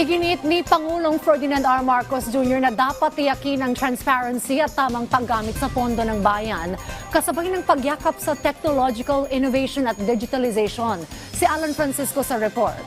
Iginit ni Pangulong Ferdinand R. Marcos Jr. na dapat tiyakin ang transparency at tamang paggamit sa pondo ng bayan kasabay ng pagyakap sa technological innovation at digitalization. Si Alan Francisco sa report.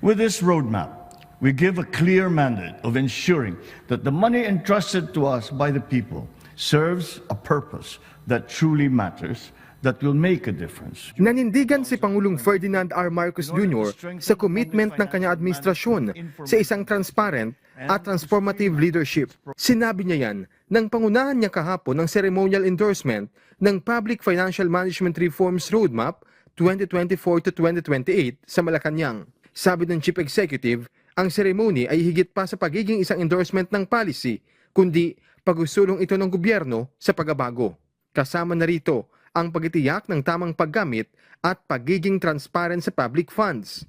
With this roadmap, we give a clear mandate of ensuring that the money entrusted to us by the people serves a purpose that truly matters, that will make a difference. Nanindigan si Pangulong Ferdinand R. Marcos Jr. sa commitment ng kanyang administrasyon sa isang transparent at transformative leadership. Sinabi niya yan nang pangunahan niya kahapon ng ceremonial endorsement ng Public Financial Management Reforms Roadmap 2024 to 2028 sa Malacanang. Sabi ng Chief Executive, ang seremony ay higit pa sa pagiging isang endorsement ng policy, kundi pagsusulong ito ng gobyerno sa pagbabago. Kasama na rito ang pagtitiyak ng tamang paggamit at pagiging transparent sa public funds.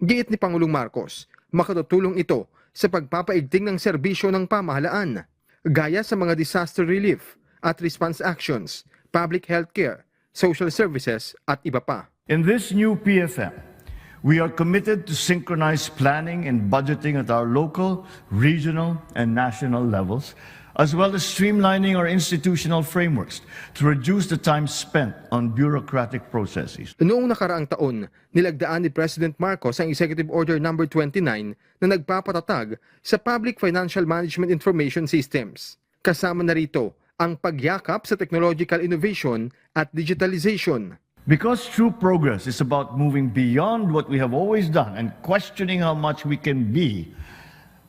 Giit ni Pangulong Marcos, makatutulong ito sa pagpapaigting ng serbisyo ng pamahalaan, gaya sa mga disaster relief at response actions, public healthcare, social services at iba pa. In this new PFM, we are committed to synchronize planning and budgeting at our local, regional, and national levels, as well as streamlining our institutional frameworks to reduce the time spent on bureaucratic processes. Noong nakaraang taon, nilagdaan ni President Marcos ang Executive Order No. 29 na nagpapatatag sa Public Financial Management Information Systems. Kasama na rito ang pagyakap sa technological innovation at digitalization. Because true progress is about moving beyond what we have always done and questioning how much we can be,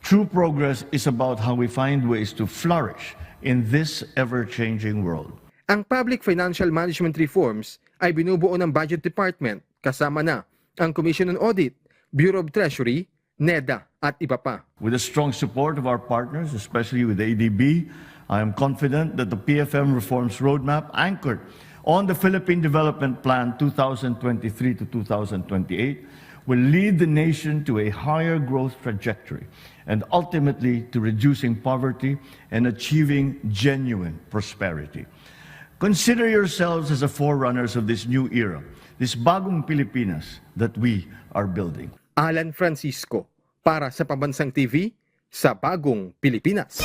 true progress is about how we find ways to flourish in this ever changing world. Ang Public Financial Management Reforms ay binubuo ng Budget Department kasama na ang Commission on Audit, Bureau of Treasury, NEDA at iba pa. With the strong support of our partners, especially with ADB, I am confident that the PFM reforms roadmap anchored on the Philippine Development Plan 2023 to 2028 will lead the nation to a higher growth trajectory and ultimately to reducing poverty and achieving genuine prosperity. Consider yourselves as the forerunners of this new era, this bagong Pilipinas that we are building. Alan Francisco para sa Pambansang TV sa Bagong Pilipinas.